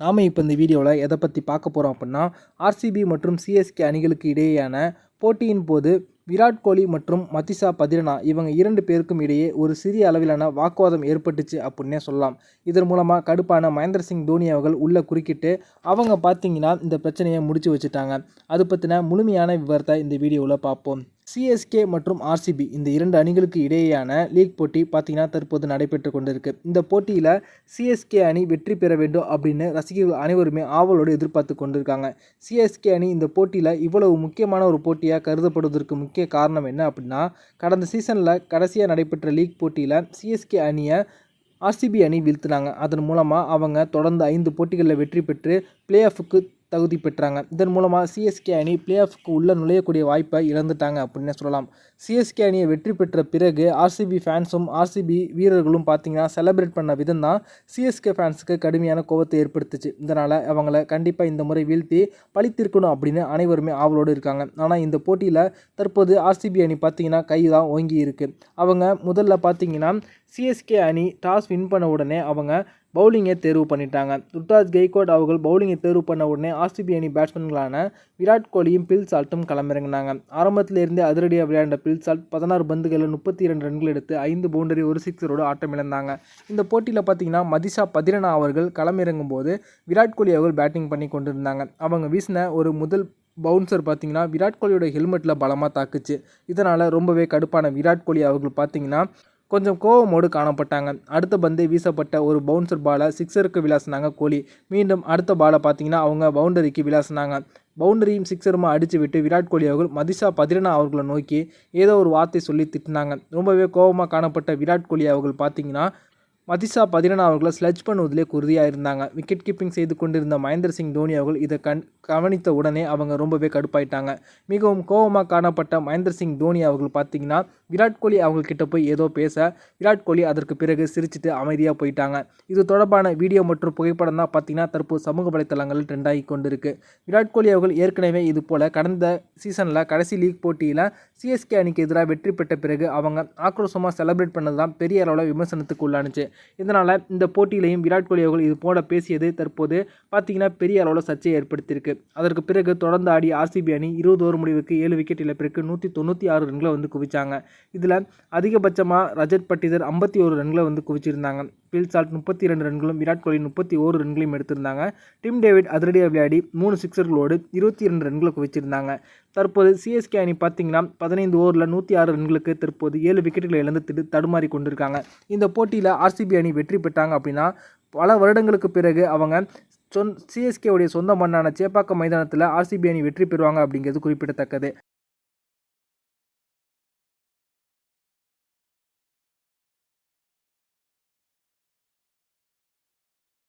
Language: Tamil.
நாம் இப்போ இந்த வீடியோவில் எதை பற்றி பார்க்க போகிறோம் அப்படின்னா ஆர்சிபி மற்றும் சிஎஸ்கே அணிகளுக்கு இடையேயான போட்டியின் போது விராட் கோலி மற்றும் மதிஷா பதிரனா இவங்க இரண்டு பேருக்கும் இடையே ஒரு சிறிய அளவிலான வாக்குவாதம் ஏற்பட்டுச்சு அப்படின்னே சொல்லலாம். இதன் மூலமாக கடுப்பான மகேந்திர சிங் தோனி அவர்கள் உள்ளே குறுக்கிட்டு அவங்க பார்த்தீங்கன்னா இந்த பிரச்சனையை முடிச்சு வச்சுட்டாங்க. அது பற்றின முழுமையான விவரத்தை இந்த வீடியோவில் பார்ப்போம். சிஎஸ்கே மற்றும் ஆர்சிபி இந்த இரண்டு அணிகளுக்கு இடையேயான லீக் போட்டி பார்த்தீங்கன்னா தற்போது நடைபெற்று கொண்டிருக்கு. இந்த போட்டியில் சிஎஸ்கே அணி வெற்றி பெற வேண்டும் அப்படின்னு ரசிகர்கள் அனைவருமே ஆவலோடு எதிர்பார்த்து கொண்டிருக்காங்க. சிஎஸ்கே அணி இந்த போட்டியில் இவ்வளவு முக்கியமான ஒரு போட்டியாக கருதப்படுவதற்கு முக்கிய காரணம் என்ன அப்படின்னா கடந்த சீசனில் கடைசியாக நடைபெற்ற லீக் போட்டியில் சிஎஸ்கே அணியை ஆர்சிபி அணி வீழ்த்தினாங்க. அதன் மூலமாக அவங்க தொடர்ந்து ஐந்து போட்டிகளில் வெற்றி பெற்று பிளே ஆஃபுக்கு தகுதி பெற்றாங்க. இதன் மூலமாக சிஎஸ்கே அணி பிளே ஆஃப்க்கு உள்ளே நுழையக்கூடிய வாய்ப்பை இழந்துட்டாங்க அப்படின்னே சொல்லலாம். சிஎஸ்கே அணியை வெற்றி பெற்ற பிறகு ஆர்சிபி ஃபேன்ஸும் ஆர்சிபி வீரர்களும் பார்த்தீங்கன்னா செலிப்ரேட் பண்ண விதம் தான் சிஎஸ்கே ஃபேன்ஸுக்கு கடுமையான கோபத்தை ஏற்படுத்துச்சு. இதனால் அவங்கள கண்டிப்பாக இந்த முறை வீழ்த்தி பழித்திருக்கணும் அப்படின்னு அனைவருமே ஆவலோடு இருக்காங்க. ஆனால் இந்த போட்டியில் தற்போது ஆர்சிபி அணி பார்த்தீங்கன்னா கை தான் ஓங்கி இருக்குது அவங்க முதல்ல பார்த்தீங்கன்னா சிஎஸ்கே அணி டாஸ் வின் பண்ண உடனே அவங்க பவுலிங்கை தேர்வு பண்ணிட்டாங்க. ருத்ராஜ் கெய்கோட் அவர்கள் பவுலிங்கை தேர்வு பண்ண உடனே ஆர்சிபி அணி பேட்ஸ்மேன்களான விராட் கோலியும் பில் சால்ட்டும் களமிறங்கினாங்க. ஆரம்பத்திலிருந்தே அதிரடியாக விளையாண்ட பில் சால்ட் பதினாறு பந்துகளில் முப்பத்தி இரண்டு ரன்கள் எடுத்து ஐந்து பவுண்டரி ஒரு சிக்ஸரோடு ஆட்டம் இழந்தாங்க இந்த போட்டியில் பார்த்தீங்கன்னா மதிஷா பதிரனா அவர்கள் களமிறங்கும் போது விராட் கோலி அவர்கள் பேட்டிங் பண்ணி கொண்டிருந்தாங்க. அவங்க வீசின ஒரு முதல் பவுன்சர் பார்த்தீங்கன்னா விராட் கோலியோட ஹெல்மெட்டில் பலமாக தாக்குச்சு. இதனால் ரொம்பவே கடுப்பான விராட் கோலி அவர்கள் பார்த்தீங்கன்னா கொஞ்சம் கோவமோடு காணப்பட்டாங்க. அடுத்த பந்து வீசப்பட்ட ஒரு பவுன்சர் பாலை சிக்ஸருக்கு விளாசினாங்க கோலி. மீண்டும் அடுத்த பாலை பார்த்தீங்கன்னா அவங்க பவுண்டரிக்கு விளாசினாங்க. பவுண்டரியும் சிக்ஸருமா அடித்து விட்டு விராட் கோலி அவர்கள் மதிஷா பதிரனா அவர்களை நோக்கி ஏதோ ஒரு வார்த்தை சொல்லி திட்டினாங்க. ரொம்பவே கோபமாக காணப்பட்ட விராட் கோலி அவர்கள் பார்த்தீங்கன்னா மதிஷா பதிரனா அவர்களை ஸ்லட்ஜ் பண்ணுவதிலே குருதியாக இருந்தாங்க. விக்கெட் கீப்பிங் செய்து கொண்டிருந்த மகேந்திர சிங் தோனி அவர்கள் இதை கண் கவனித்த உடனே அவங்க ரொம்பவே கடுப்பாயிட்டாங்க. மிகவும் கோபமாக காணப்பட்ட மகேந்திர சிங் தோனி அவர்கள் பார்த்தீங்கன்னா விராட் கோலி அவங்கக்கிட்ட போய் ஏதோ பேச விராட் கோலி அதற்கு பிறகு சிரிச்சிட்டு அமைதியாக போயிட்டாங்க. இது தொடர்பான வீடியோ மற்றும் புகைப்படம் தான் பார்த்தீங்கன்னா தற்போது சமூக வலைத்தளங்களில் ட்ரெண்டாகி கொண்டிருக்கு. விராட் கோலி அவர்கள் ஏற்கனவே இது போல் கடந்த சீசனில் கடைசி லீக் போட்டியில் சிஎஸ்கே அணிக்கு எதிராக வெற்றி பெற்ற பிறகு அவங்க ஆக்ரோஷமாக செலிப்ரேட் பண்ணது தான் பெரிய அளவில் விமர்சனத்துக்கு உள்ளானுச்சு. இதனால் இந்த போட்டியிலையும் விராட் கோலி அவர்கள் இது போல பேசியது தற்போது பார்த்தீங்கன்னா பெரிய அளவில் சர்ச்சையை ஏற்படுத்தியிருக்கு. அதற்கு பிறகு தொடர்ந்து ஆடி ஆர்சிபி அணி இருபது ஓவர் முடிவுக்கு ஏழு விக்கெட் இழப்பிற்கு நூற்றி தொண்ணூற்றி ஆறு ரன்களை வந்து குவிச்சாங்க. இதில் அதிகபட்சமாக ரஜத் பட்டிதர் ஐம்பத்தி ஒரு ரன்களை வந்து குவிச்சிருந்தாங்க. பில் சால்ட் முப்பத்தி ரெண்டு ரன்களும் விராட் கோலி முப்பத்தி ஓரு ரன்களையும் எடுத்திருந்தாங்க. டிம் டேவிட் அதிரடியாக விளையாடி மூணு சிக்ஸர்களோடு இருபத்தி இரண்டு ரன்களை குவிச்சிருந்தாங்க. தற்போது சிஎஸ்கே அணி பார்த்தீங்கன்னா பதினைந்து ஓவரில் நூற்றி ஆறு ரன்களுக்கு தற்போது ஏழு விக்கெட்டுகளை இழந்து தடுமாறி கொண்டிருக்காங்க. இந்த போட்டியில் ஆர்சிபி அணி வெற்றி பெற்றாங்க அப்படின்னா பல வருடங்களுக்கு பிறகு அவங்க சொன் சிஎஸ்கேவுடைய சொந்த மண்ணான சேப்பாக்கம் மைதானத்தில் ஆர்சிபி அணி வெற்றி பெறுவாங்க அப்படிங்கிறது குறிப்பிடத்தக்கது.